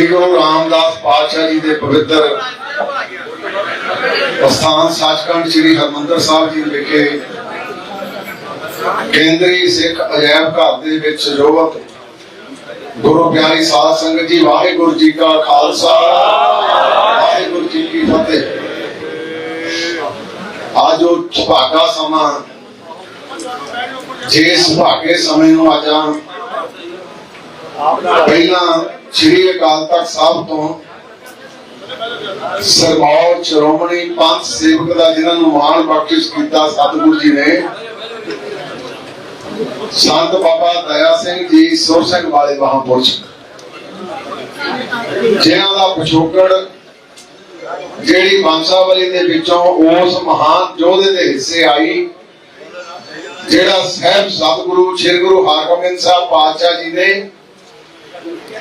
ਸ੍ਰੀ ਗੁਰੂ ਰਾਮਦਾਸ ਪਾਤਸ਼ਾਹ ਜੀ ਦੇ ਪਵਿੱਤਰ ਅਸਥਾਨ ਸੱਚਖੰਡ ਸ੍ਰੀ ਹਰਮੰਦਰ ਸਾਹਿਬ ਜੀ ਵਿਖੇ ਕੇਂਦਰੀ ਸਿੱਖ ਅਜਾਇਬ ਘਰ ਦੇ ਵਿੱਚ ਜੋਵਤ ਗੁਰੂ ਪਿਆਰੀ ਸਾਧ ਸੰਗਤ ਜੀ, ਵਾਹਿਗੁਰੂ ਜੀ ਕਾ ਖਾਲਸਾ, ਵਾਹਿਗੁਰੂ ਜੀ ਕੀ ਫਤਿਹ। ਅੱਜ ਉਹ ਸੁਭਾਗਾ ਸਮਾਂ ਜੇ ਸੁਭਾਗੇ ਸਮੇਂ ਨੂੰ ਆਜਾਂ ਪਹਿਲਾਂ ਸ੍ਰੀ ਅਕਾਲ ਤਖਤ ਸਾਹਿਬ ਤੋਂ ਸਰਬੌਰ ਸ਼੍ਰੋਮਣੀ ਪੰਥ ਸੇਵਕ ਦਾ ਜਿਨ੍ਹਾਂ ਨੂੰ ਮਾਣ ਬਖਸ਼ਿਸ਼ ਕੀਤਾ ਸਤਿਗੁਰੂ ਜੀ ਨੇ, ਸੰਤ ਬਾਬਾ ਦਇਆ ਸਿੰਘ ਜੀ ਸੁਰ ਸਿੰਘ ਵਾਲੇ ਮਹਾਂਪੁਰਸ਼ ਜਿਨ੍ਹਾਂ ਦਾ ਪਿਛੋਕੜ ਜਿਹੜੀ ਬੰਸਾਵਲੀ ਦੇ ਵਿੱਚੋਂ ਉਸ ਮਹਾਨ ਯੋਧੇ ਦੇ ਹਿੱਸੇ ਆਈ, ਜਿਹੜਾ ਸਹਿਬ ਸਤਿਗੁਰੂ ਸ੍ਰੀ ਗੁਰੂ ਹਰਗੋਬਿੰਦ ਸਾਹਿਬ ਪਾਤਸ਼ਾਹ ਜੀ ਨੇ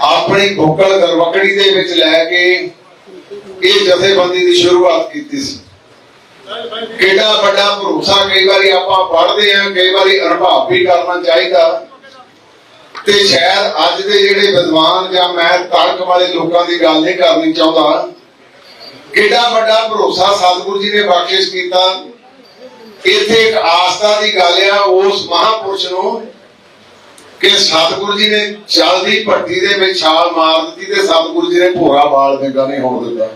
ਆਪਣੀ ਭੁੱਕਲ ਗਰਵਕੜੀ ਦੇ ਵਿੱਚ ਲੈ ਕੇ ਇਹ ਜਥੇਬੰਦੀ ਦੀ ਸ਼ੁਰੂਆਤ ਕੀਤੀ ਸੀ। ਕਿਹੜਾ ਵੱਡਾ ਭਰੋਸਾ? ਕਈ ਵਾਰੀ ਆਪਾਂ ਪੜ੍ਹਦੇ ਹਾਂ, ਕਈ ਵਾਰੀ ਅਨੁਭਵ ਵੀ ਕਰਨਾ ਚਾਹੀਦਾ। ਤੇ ਸ਼ਾਇਦ ਅੱਜ ਦੇ ਜਿਹੜੇ ਵਿਦਵਾਨ ਜਾਂ ਮੈਂ ਤੜਕ ਵਾਲੇ ਲੋਕਾਂ ਦੀ ਗੱਲ ਨਹੀਂ ਕਰਨੀ ਚਾਹੁੰਦਾ। ਕਿਹੜਾ ਵੱਡਾ ਭਰੋਸਾ ਸਤਿਗੁਰੂ ਜੀ ਨੇ ਬਖਸ਼ਿਸ਼ ਕੀਤਾ? ਇੱਥੇ ਇੱਕ ਆਸਥਾ ਦੀ ਗੱਲ ਆ, ਉਸ ਮਹਾਪੁਰਸ਼ ਨੂੰ ਕਿ ਸਤਿਗੁਰੂ ਜੀ ਨੇ ਚਲਦੀ ਭੱਟੀ ਦੇ ਵਿੱਚ ਛਾਲ ਮਾਰ ਦਿੱਤੀ ਤੇ ਸਤਿਗੁਰੂ ਜੀ ਨੇ ਭੋਰਾ ਬਾਲ ਦੇਗਾ ਨਹੀਂ ਹੋਣ ਦਿੱਤਾ।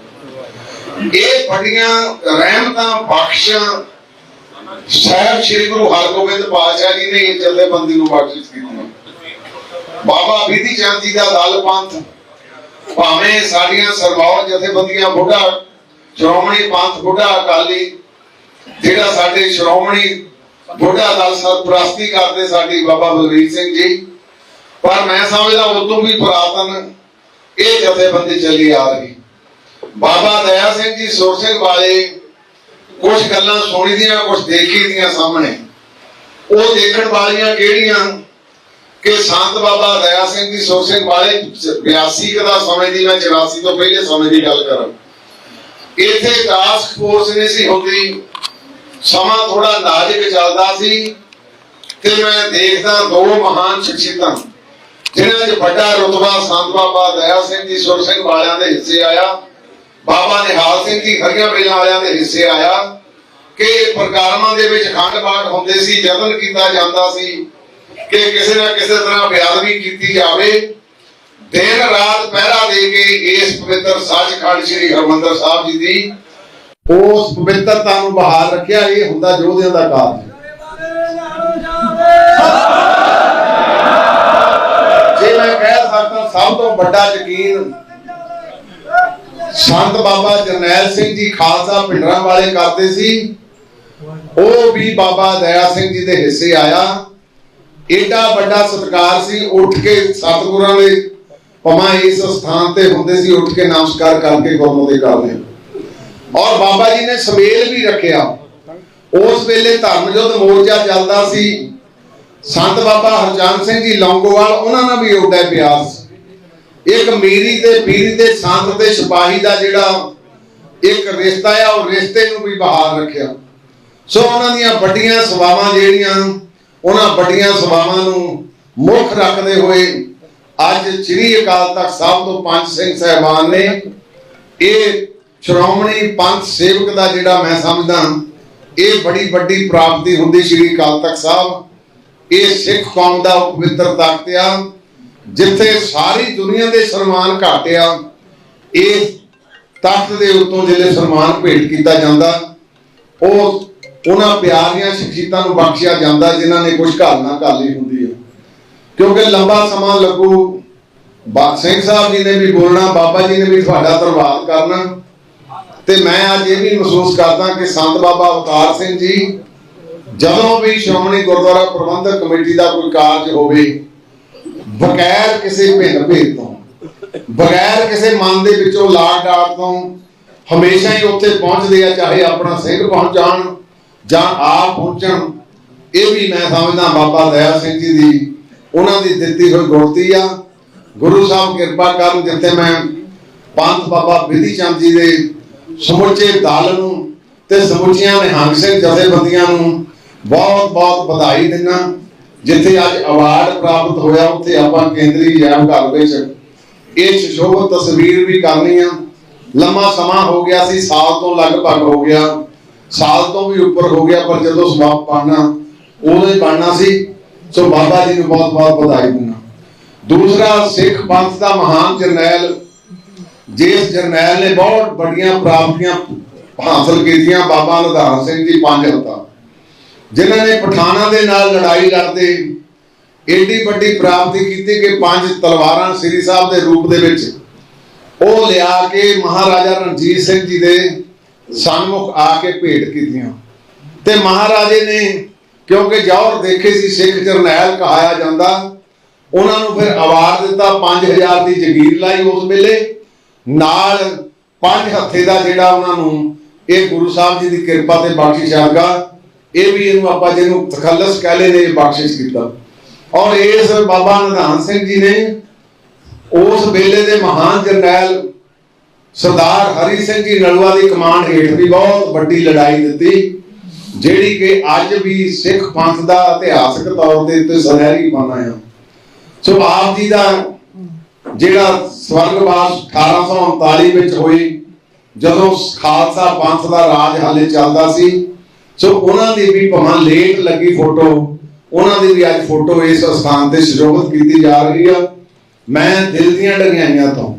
ਇਹ ਬੜੀਆਂ ਰਹਿਮਤਾਂ, ਬਖਸ਼ਾਂ ਸਾਹਿਬ ਸ੍ਰੀ ਗੁਰੂ ਹਰਗੋਬਿੰਦ ਪਾਤਸ਼ਾਹ ਜੀ ਨੇ ਇਹ ਜਥੇਬੰਦੀ ਨੂੰ ਬਖਸ਼ਿਸ਼ ਕੀਤੀਆਂ ਬਾਬਾ ਬੀਦੀ ਚੰਦ ਜੀ ਦਾ ਲਾਲ ਪੰਥ, ਭਾਵੇਂ ਸਾਡੀਆਂ ਸਰਬੌਰ ਜਥੇਬੰਦੀਆਂ ਬੁੱਢਾ, ਸ਼੍ਰੋਮਣੀ ਪੰਥ ਬੁੱਢਾ ਅਕਾਲੀ, ਜਿਹੜਾ ਸਾਡੇ ਸ਼੍ਰੋਮਣੀ ਬੁੱਢਾ ਦਲ ਸਰਪ੍ਰਸਤੀ ਕਰਦੇ ਸਾਡੀ ਬਾਬਾ ਬਲਵੀਰ ਸਿੰਘ ਜੀ। ਪਰ ਮੈਂ ਸਮਝਦਾ ਉਦੋਂ ਵੀ ਪੁਰਾਤਨ ਇਹ ਜਥੇਬੰਦੀ ਚੱਲੀ ਆ ਰਹੀ। ਬਾਬਾ ਦਇਆ ਸਿੰਘ ਜੀ ਸੁਰ ਵਾਲੇ ਕੁਝ ਗੱਲਾਂ ਸੁਣੀ ਦੀਆਂ ਕੁਝ ਦੇਖੀ ਦੀਆਂ ਸਾਹਮਣੇ। ਉਹ ਦੇਖਣ ਵਾਲੀਆਂ ਕਿਹੜੀਆਂ? ਕਿ ਸੰਤ ਬਾਬਾ ਦਇਆ ਸਿੰਘ ਜੀ ਸੁਰ ਸਿੰਘ ਵਾਲੇ 82 ਦਾ ਸਮੇਂ ਦੀ, ਮੈਂ 84 ਤੋਂ ਪਹਿਲੇ ਸਮੇਂ ਦੀ ਗੱਲ ਕਰਾਂ। ਇੱਥੇ ਟਾਸਕ ਫੋਰਸ ਨਹੀਂ ਸੀ ਹੁੰਦੀ। ਸਮਾਂ ਥੋੜਾ ਨਾਜ਼ੁਕ ਚੱਲਦਾ ਸੀ ਤੇ ਮੈਂ ਦੇਖਦਾ ਦੋ ਮਹਾਨ ਸ਼ਖਸੀਅਤਾਂ ਜਿਨ੍ਹਾਂ 'ਚ ਵੱਡਾ ਰੁਤਬਾ ਸੰਤ ਬਾਬਾ ਦਇਆ ਸਿੰਘ ਜੀ, ਸੁਰ ਸਿੰਘ ਵਾਲਿਆਂ ਦੇ ਹਿੱਸੇ ਆਇਆ, ਬਾਬਾ ਨਿਹਾਲ ਸਿੰਘ ਜੀ ਖਰੀਆਂ ਵੇਲਾਂ ਵਾਲਿਆਂ ਦੇ ਹਿੱਸੇ ਆਇਆ, ਕਿ ਪ੍ਰਕਾਰਮਾਂ ਦੇ ਵਿੱਚ ਖੰਡ ਪਾਠ ਹੁੰਦੇ ਸੀ ਯਤਨ ਕੀਤਾ ਜਾਂਦਾ ਸੀ, ਕਿ ਕਿਸੇ ਨਾ ਕਿਸੇ ਤਰ੍ਹਾਂ ਬਿਆਦਵੀ ਕੀਤੀ ਜਾਵੇ। ਦਿਨ ਰਾਤ ਪਹਿਰਾ ਦੇ ਕੇ ਇਸ ਪਵਿੱਤਰ ਸੱਚਖੰਡ ਸ੍ਰੀ ਹਰਮੰਦਰ ਸਾਹਿਬ ਜੀ ਦੀ ਉਸ ਪਵਿੱਤਰਤਾ ਨੂੰ ਬਹਾਲ ਰੱਖਿਆ, ਇਹ ਹੁੰਦਾ ਯੋਧਿਆਂ ਦਾ ਕਾਰਜ ਜੇ ਮੈਂ ਕਹਿ ਸਕਦਾ, ਸਭ ਤੋਂ ਵੱਡਾ ਯਕੀਨ ਸੰਤ ਬਾਬਾ ਜਰਨੈਲ ਸਿੰਘ ਜੀ ਖਾਲਸਾ ਪਿੰਡਰਾਂ ਵਾਲੇ ਕਰਦੇ ਸੀ। ਉਹ ਵੀ ਬਾਬਾ ਦਇਆ ਸਿੰਘ ਜੀ ਦੇ ਹਿੱਸੇ ਆਇਆ। ਏਡਾ ਵੱਡਾ ਸਤਿਕਾਰ ਸੀ, ਉੱਠ ਕੇ ਸਤਿਗੁਰਾਂ ਦੇ ਪਮਾ ਇਸ ਸਥਾਨ ਤੇ ਹੁੰਦੇ ਸੀ, ਉੱਠ ਕੇ ਨਮਸਕਾਰ ਕਰਕੇ ਗੁਰਮਤਿ ਕਰਦੇ ਔਰ ਬਾਬਾ ਜੀ ਨੇ ਸਮੇਲ ਵੀ ਰੱਖਿਆ। ਉਸ ਵੇਲੇ ਧਰਮ ਮੋਰਚਾ ਚੱਲਦਾ ਸੀ। ਸੰਤ ਬਾਬਾ ਹਰਚੰਦ ਸਿੰਘ ਜੀ ਲੌਂਗੋਵਾਲ, ਉਹਨਾਂ ਨਾਲ ਵੀ ਉੱਡਾ ਪਿਆਸ ਇੱਕ ਮੀਰੀ ਤੇ ਪੀਰੀ ਤੇ ਸੰਤ ਤੇ ਸਿਪਾਹੀ ਦਾ ਜਿਹੜਾ ਇੱਕ ਰਿਸ਼ਤਾ ਆ, ਉਹ ਰਿਸ਼ਤੇ ਨੂੰ ਵੀ ਬਹਾਲ ਰੱਖਿਆ। ਸੋ ਉਹਨਾਂ ਦੀਆਂ ਵੱਡੀਆਂ ਸਭਾਵਾਂ ਜਿਹੜੀਆਂ, ਉਹਨਾਂ ਵੱਡੀਆਂ ਸਭਾਵਾਂ ਨੂੰ ਮੁੱਖ ਰੱਖਦੇ ਹੋਏ ਅੱਜ ਸ੍ਰੀ ਅਕਾਲ ਤਖਤ ਸਾਹਿਬ ਤੋਂ ਪੰਜ ਸਿੰਘ ਸਹਿਬਾਨ ਨੇ ਇਹ ਸ਼੍ਰੋਮਣੀ ਪੰਥ ਸੇਵਕ ਦਾ ਜਿਹੜਾ ਮੈਂ ਸਮਝਦਾ ਇਹ ਬੜੀ ਵੱਡੀ ਪ੍ਰਾਪਤੀ ਹੁੰਦੀ ਸ੍ਰੀ ਅਕਾਲ ਤਖਤ ਸਾਹਿਬ। ਇਹ ਸਿੱਖ ਕੌਮ ਦਾ ਪਵਿੱਤਰ ਤਖਤ ਆ, ਜਿੱਥੇ ਸਾਰੀ ਦੁਨੀਆ ਦੇ ਸਨਮਾਨ ਘਾਟਿਆ ਇਹ ਤਖਤ ਦੇ ਉੱਤੋਂ ਜਿਹੜੇ ਸਨਮਾਨ ਭੇਟ ਕੀਤਾ ਜਾਂਦਾ, ਉਹ ਉਹਨਾਂ ਪਿਆਰੀਆਂ ਸ਼ਖਸੀਅਤਾਂ ਨੂੰ ਬਖਸ਼ਿਆ ਜਾਂਦਾ, ਜਿਨ੍ਹਾਂ ਨੇ ਕੁਝ ਘਾਲਣਾ ਘਾਲੀ ਹੁੰਦੀ ਹੈ ਕਿਉਂਕਿ ਲੰਬਾ ਸਮਾਂ ਲੱਗੂ। ਬਾਦ ਸਿੰਘ ਸਾਹਿਬ ਜੀ ਨੇ ਵੀ ਬੋਲਣਾ, ਬਾਬਾ ਜੀ ਨੇ ਵੀ ਤੁਹਾਡਾ ਧੰਨਵਾਦ ਕਰਨਾ। ਤੇ ਮੈਂ ਅੱਜ ਇਹ ਵੀ ਮਹਿਸੂਸ ਕਰਦਾ ਕਿ ਸੰਤ ਬਾਬਾ ਅਵਤਾਰ ਸਿੰਘ ਜੀ, ਜਦੋਂ ਵੀ ਸ਼੍ਰੋਮਣੀ ਗੁਰਦੁਆਰਾ ਪ੍ਰਬੰਧਕ ਕਮੇਟੀ ਦਾ ਕੋਈ ਕਾਰਜ ਹੋਵੇ, ਬਗੈਰ ਕਿਸੇ ਭਿੰਨ ਭੇਦ ਤੋਂ, ਬਗੈਰ ਕਿਸੇ ਮਨ ਦੇ ਵਿੱਚੋਂ ਲਾਗ ਡਾਟ ਤੋਂ, ਹਮੇਸ਼ਾ ਹੀ ਉੱਥੇ ਪਹੁੰਚਦੇ ਆ, ਚਾਹੇ ਆਪਣਾ ਸਿੰਘ ਪਹੁੰਚਾਣ ਜਾਂ ਆਪ ਪਹੁੰਚਣ, ਇਹ ਵੀ ਮੈਂ ਸਮਝਦਾ ਬਾਬਾ ਦਇਆ ਸਿੰਘ ਜੀ ਦੀ ਉਹਨਾਂ ਦੀ ਦਿੱਤੀ ਹੋਈ ਗੁਣਤੀ ਆ। ਗੁਰੂ ਸਾਹਿਬ ਕਿਰਪਾ ਕਰਨ ਜਿੱਥੇ ਮੈਂ ਪੰਥ ਬਾਬਾ ਵਿਧੀ ਚੰਦ ਜੀ ਦੇ ਸਮੁੱਚੇ ਦਲ ਨੂੰ ਤੇ ਸਮੁੱਚੀਆਂ ਨਿਹੰਗ ਸਿੰਘ ਜਥੇਬੰਦੀਆਂ ਨੂੰ ਬਹੁਤ ਬਹੁਤ ਵਧਾਈ ਦਿੰਦਾ। ਜਿੱਥੇ ਅੱਜ ਅਵਾਰਡ ਪ੍ਰਾਪਤ ਹੋਇਆ, ਉੱਥੇ ਆਪਾਂ ਕੇਂਦਰੀ ਜੈਮ ਘਰ ਵਿੱਚ ਇਹ ਸ਼ੋਭਤ ਤਸਵੀਰ ਵੀ ਕਰਨੀ ਆ। ਲੰਮਾ ਸਮਾਂ ਹੋ ਗਿਆ ਸੀ, ਸਾਲ ਤੋਂ ਲਗਭਗ ਹੋ ਗਿਆ। ਸਾਲ ਤੋਂ ਵੀ ਉੱਪਰ ਹੋ ਗਿਆ, ਪਰ ਜਦੋਂ ਸਮਾਪ ਪਾਣਾ ਉਦੋਂ ਹੀ ਬਣਨਾ ਸੀ। ਸੋ ਬਾਬਾ ਜੀ ਨੂੰ ਬਹੁਤ ਬਹੁਤ ਵਧਾਈ ਦਿੰਦਾ। ਦੂਸਰਾ ਸਿੱਖ ਪੰਥ ਦਾ ਮਹਾਨ ਜਰਨੈਲ ਜਿਸ ਜਰਨੈਲ ਨੇ ਬਹੁਤ ਵੱਡੀਆਂ ਪ੍ਰਾਪਤੀਆਂ ਹਾਸਲ ਕੀਤੀਆਂ, ਬਾਬਾ ਨਿਧਾਨ ਸਿੰਘ ਜੀ ਪੰਜ ਹੱਤਾ ਜਿਨ੍ਹਾਂ ਨੇ ਪਠਾਨਾਂ ਦੇ ਨਾਲ ਲੜਾਈ ਲੜਦੇ ਏਡੀ ਵੱਡੀ ਪ੍ਰਾਪਤੀ ਕੀਤੀ ਕਿ ਪੰਜ ਤਲਵਾਰਾਂ ਸ੍ਰੀ ਸਾਹਿਬ ਦੇ ਰੂਪ ਦੇ ਵਿੱਚ ਉਹ ਲਿਆ ਕੇ ਮਹਾਰਾਜਾ ਰਣਜੀਤ ਸਿੰਘ ਜੀ ਦੇ ਸਨਮੁਖ ਆ ਕੇ ਭੇਟ ਕੀਤੀਆਂ। ਤੇ ਮਹਾਰਾਜੇ ਨੇ ਕਿਉਂਕਿ ਜੌਹਰ ਦੇਖੇ ਸੀ ਸਿੱਖ ਜਰਨੈਲ ਕਹਾਇਆ ਜਾਂਦਾ, ਉਹਨਾਂ ਨੂੰ ਫਿਰ ਅਵਾਰਡ ਦਿੱਤਾ 5000 ਦੀ ਜ਼ਗੀਰ ਲਾਈ ਉਸ ਵੇਲੇ। ਨਾਲ ਪੰਜ ਹੱਥੇ ਦਾ ਜਿਹੜਾ ਉਹਨਾਂ ਨੂੰ ਇਹ ਗੁਰੂ ਸਾਹਿਬ ਜੀ ਦੀ ਕਿਰਪਾ ਤੇ ਬਖਸ਼ਿਸ਼ ਆਗਾ ਇਹ ਵੀ ਇਹਨੂੰ ਆਪਾਂ ਜਿਹਨੂੰ ਤਖੱਲਸ ਕਹਿ ਲਏ ਨੇ ਬਖਸ਼ਿਸ਼ ਕੀਤਾ। ਔਰ ਇਸ ਬਾਬਾ ਨਿਧਾਨ ਸਿੰਘ ਜੀ ਨੇ ਉਸ ਵੇਲੇ ਦੇ ਮਹਾਨ ਜਰਨੈਲ ਸਰਦਾਰ ਹਰੀ ਸਿੰਘ ਜੀ ਨਲੂਆ ਦੀ ਕਮਾਂਡ ਹੇਠ ਵੀ ਬਹੁਤ ਵੱਡੀ ਲੜਾਈ ਦਿੱਤੀ, ਜਿਹੜੀ ਕਿ ਅੱਜ ਵੀ ਸਿੱਖ ਪੰਥ ਦਾ ਇਤਿਹਾਸਕ ਤੌਰ ਤੇ ਉੱਤੇ ਸੁਨਹਿਰੀ ਬਣਾ ਆ। ਸੋ ਆਪ ਜੀ ਦਾ ਜਿਹੜਾ ਸਵਰਗਵਾਸ 1839 ਵਿੱਚ ਹੋਈ, ਜਦੋਂ ਖਾਲਸਾ ਪੰਥ ਦਾ ਰਾਜ ਹਾਲੇ ਚੱਲਦਾ ਸੀ, ਸੋ ਉਹਨਾਂ ਦੀ ਵੀ ਭਾਵੇਂ ਲੇਟ ਲੱਗੀ ਫੋਟੋ, ਉਹਨਾਂ ਦੀ ਵੀ ਅੱਜ ਫੋਟੋ ਇਸ ਸਥਾਨ ਤੇ ਸੁਸ਼ੋਭਿਤ ਕੀਤੀ ਜਾ ਰਹੀ ਆ। ਮੈਂ ਦਿਲ ਦੀਆਂ ਡਗਿਆਈਆਂ ਤੋਂ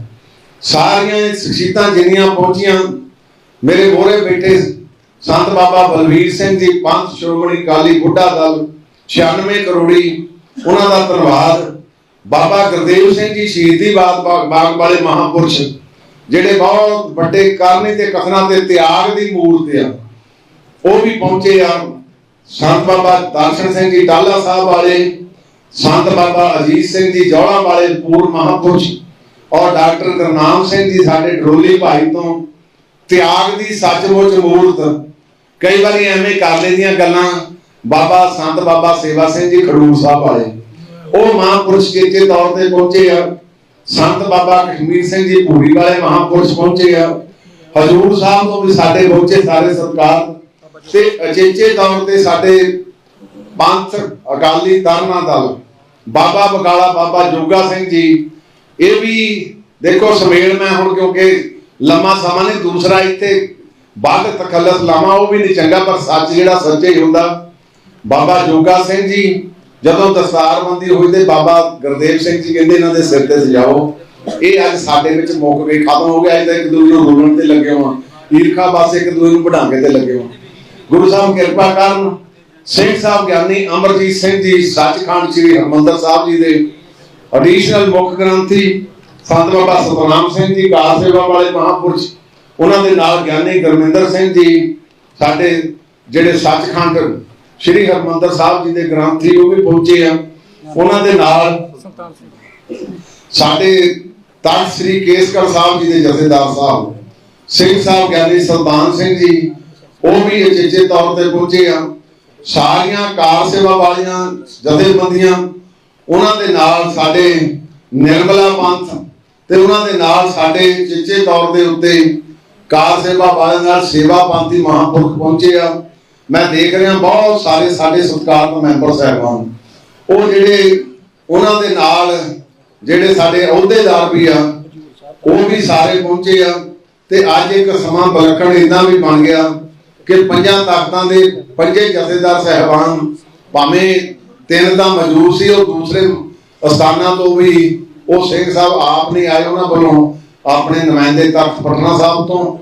ਸਾਰੀਆਂ ਸ਼ਖਸੀਅਤਾਂ ਜਿੰਨੀਆਂ ਪਹੁੰਚੀਆਂ, ਮੇਰੇ ਮੋਹਰੇ ਬੈਠੇ ਸੰਤ ਬਾਬਾ ਬਲਵੀਰ ਸਿੰਘ ਜੀ, ਪੰਥ ਸ਼੍ਰੋਮਣੀ ਅਕਾਲੀ ਬੁੱਢਾ ਦਲ 96 ਕਰੋੜੀ, ਉਹਨਾਂ ਦਾ ਧੰਨਵਾਦ। ਬਾਬਾ ਗੁਰਦੇਵ ਸਿੰਘ ਜੀ ਸ਼ਹੀਦੀ ਬਾਗ ਬਾਗ ਵਾਲੇ ਮਹਾਪੁਰਸ਼, ਜਿਹੜੇ ਬਹੁਤ ਵੱਡੇ ਕਰਨੀ ਤੇ ਕਥਨਾ ਤੇ ਤਿਆਗ ਦੀ ਮੂਰਤ ਆ। ਉਹ ਵੀ ਪਹੁੰਚੇ ਆ। ਸੰਤ ਬਾਬਾ ਦਰਸ਼ਨ ਸਿੰਘ ਜੀ ਟਾਲਾ ਸਾਹਿਬ ਵਾਲੇ, ਸੰਤ ਬਾਬਾ ਅਜੀਤ ਸਿੰਘ ਜੀ ਜੌੜਾ ਵਾਲੇ ਪੂਰ ਮਹਾਪੁਰਸ਼ ਔਰ ਡਾਕਟਰ ਗੁਰਨਾਮ ਸਿੰਘ ਜੀ ਸਾਡੇ ਡਰੋਲੀ ਭਾਈ ਤੋਂ ਤਿਆਗ ਦੀ ਸੱਚਮੁੱਚ ਮੂਰਤ। ਕਈ ਵਾਰੀ ਐਵੇਂ ਕਰ ਲੈਂਦੀਆਂ ਗੱਲਾਂ ਬਾਬਾ, ਸੰਤ ਬਾਬਾ ਸੇਵਾ ਸਿੰਘ ਜੀ ਖਡੂਰ ਸਾਹਿਬ ਵਾਲੇ। ਉਹ ਮਹਾਪੁਰਸ਼ ਚੇਤੇ ਤੌਰ ਤੇ ਪਹੁੰਚੇ ਆ। ਸੰਤ ਬਾਬਾ ਕਸ਼ਮੀਰ ਸਿੰਘ ਜੀ ਪੂਰੀ ਵਾਲੇ ਮਹਾਪੁਰਸ਼ ਪਹੁੰਚੇ ਆ। ਹਜੂਰ ਸਾਹਿਬ ਤੋਂ ਵੀ ਸਾਡੇ ਪਹੁੰਚੇ ਸਾਰੇ ਸਰਕਾਰ। ਤੇ ਅਚੇਚੇ ਤੌਰ ਤੇ ਸਾਡੇ ਪੰਥ ਅਕਾਲੀ ਤਰਨਾ ਦਲ, ਬਾਬਾ ਬਕਾਲਾ ਬਾਬਾ ਜੋਗਾ ਸਿੰਘ ਜੀ। ਇਹ ਵੀ ਦੇਖੋ ਸਮੇਲ ਮੈਂ ਹੁਣ ਕਿਉਂਕਿ ਲੰਮਾ ਸਮਾਂ ਨਹੀਂ, ਦੂਸਰਾ ਇੱਥੇ ਬਾਅਦ ਤਖੱਲਸ ਲਾਵਾਂ, ਉਹ ਵੀ ਨਹੀਂ ਚੰਗਾ, ਪਰ ਸੱਚ ਜਿਹੜਾ ਸੱਚੇ ਹੀ ਹੁੰਦਾ। ਬਾਬਾ ਜੋਗਾ ਸਿੰਘ ਜੀ ਜਦੋਂ ਦਸਤਾਰਬੰਦੀ ਹੋਈ ਤੇ ਬਾਬਾ ਗੁਰਦੇਵ ਸਿੰਘ ਜੀ ਕਹਿੰਦੇ ਇਹਨਾਂ ਦੇ ਸਿਰ ਤੇ ਸਜਾਓ। ਇਹ ਅੱਜ ਸਾਡੇ ਵਿੱਚ ਮੁੱਕ ਗਏ, ਖਤਮ ਹੋ ਗਿਆ, ਅੱਜ ਤਾਂ ਇੱਕ ਦੂਜੇ ਨੂੰ ਰੋਲਣ ਤੇ ਲੱਗੇ ਹਾਂ। ਈਰਖਾ ਬਸ ਇੱਕ ਦੂਜੇ ਨੂੰ ਵਧਾਂਗੇ ਤੇ ਲੱਗੇ ਹਾਂ। ਗੁਰੂ ਸਾਹਿਬ ਕਿਰਪਾ ਕਰਨ, ਸਿੰਘ ਸਾਹਿਬ ਗਿਆਨੀ ਅਮਰਜੀਤ ਸਿੰਘ ਜੀ, ਸੱਚਖੰਡ ਸ੍ਰੀ ਹਰਮੰਦਰ ਸਾਹਿਬ ਜੀ ਦੇ ਐਡੀਸ਼ਨਲ ਮੁੱਖ ਗ੍ਰੰਥੀ, ਸੰਤ ਬਾਬਾ ਸਤਨਾਮ ਸਿੰਘ ਜੀ ਕਾਰ ਸੇਵਾ ਵਾਲੇ ਮਹਾਪੁਰਸ਼, ਉਹਨਾਂ ਦੇ ਨਾਲ ਗਿਆਨੀ ਗੁਰਮਿੰਦਰ ਸਿੰਘ ਜੀ, ਸਾਡੇ ਜਿਹੜੇ ਸੱਚਖੰਡ ਸ੍ਰੀ ਹਰਮੰਦਰ ਸਾਹਿਬ ਜੀ ਦੇ ਗ੍ਰੰਥੀ ਉਹ ਵੀ ਪਹੁੰਚੇ ਆ। ਉਹਨਾਂ ਦੇ ਨਾਲ ਸਾਡੇ ਤਖਤ ਸ੍ਰੀ ਕੇਸਗੜ੍ਹ ਸਾਹਿਬ ਜੀ ਦੇ ਜਥੇਦਾਰ ਸਾਹਿਬ, ਸਿੰਘ ਸਾਹਿਬ ਗਿਆਨੀ ਸੁਲਤਾਨ ਸਿੰਘ ਜੀ, ਉਹ ਵੀ ਅਚੇਚੇ ਤੌਰ ਤੇ ਪਹੁੰਚੇ ਆ। ਸਾਰੀਆਂ ਕਾਰ ਸੇਵਾ ਵਾਲੀਆਂ ਜਥੇਬੰਦੀਆਂ, ਉਹਨਾਂ ਦੇ ਨਾਲ ਸਾਡੇ ਨਿਰਮਲਾ ਪੰਥ ਤੇ ਉਹਨਾਂ ਦੇ ਨਾਲ ਸਾਡੇ ਚੇਚੇ ਤੌਰ ਦੇ ਉੱਤੇ ਕਾਰ ਸੇਵਾ ਵਾਲਿਆਂ ਨਾਲ ਸੇਵਾ ਪੰਥੀ ਮਹਾਂਪੁਰਖ ਪਹੁੰਚੇ ਆ। ਮੈਂ ਦੇਖ ਰਿਹਾ, ਬਹੁਤ ਸਾਰੇ ਸਾਡੇ ਸਤਿਕਾਰਤ ਮੈਂਬਰ ਸਾਹਿਬਾਨ। ਉਹ ਜਿਹੜੇ ਉਹਨਾਂ ਦੇ ਨਾਲ ਜਿਹੜੇ ਸਾਡੇ ਅਹੁਦੇਦਾਰ ਵੀ ਆ, ਉਹ ਵੀ ਸਾਰੇ ਪਹੁੰਚੇ ਆ ਤੇ ਅੱਜ ਇੱਕ ਸਮਾਂ ਬਲਕਣ ਇਦਾਂ ਵੀ ਬਣ ਗਿਆ ਕਿ ਪੰਜਾਂ ਤਖਤਾਂ ਦੇ ਪੰਜੇ ਜਥੇਦਾਰ ਸਹਿਬਾਨ ਭਾਵੇਂ ਤਿੰਨ ਤਾਂ ਮੌਜੂਦ ਸੀ, ਉਹ ਦੂਸਰੇ ਅਸਥਾਨਾਂ ਤੋਂ ਵੀ ਉਹ ਸਿੰਘ ਸਾਹਿਬ ਆਪ ਨਹੀਂ ਆਏ ਉਹਨਾਂ ਵੱਲੋਂ, ਆਪਣੇ ਨੁਮਾਇੰਦੇ ਤਖਤ ਪਟਨਾ ਸਾਹਿਬ ਤੋਂ,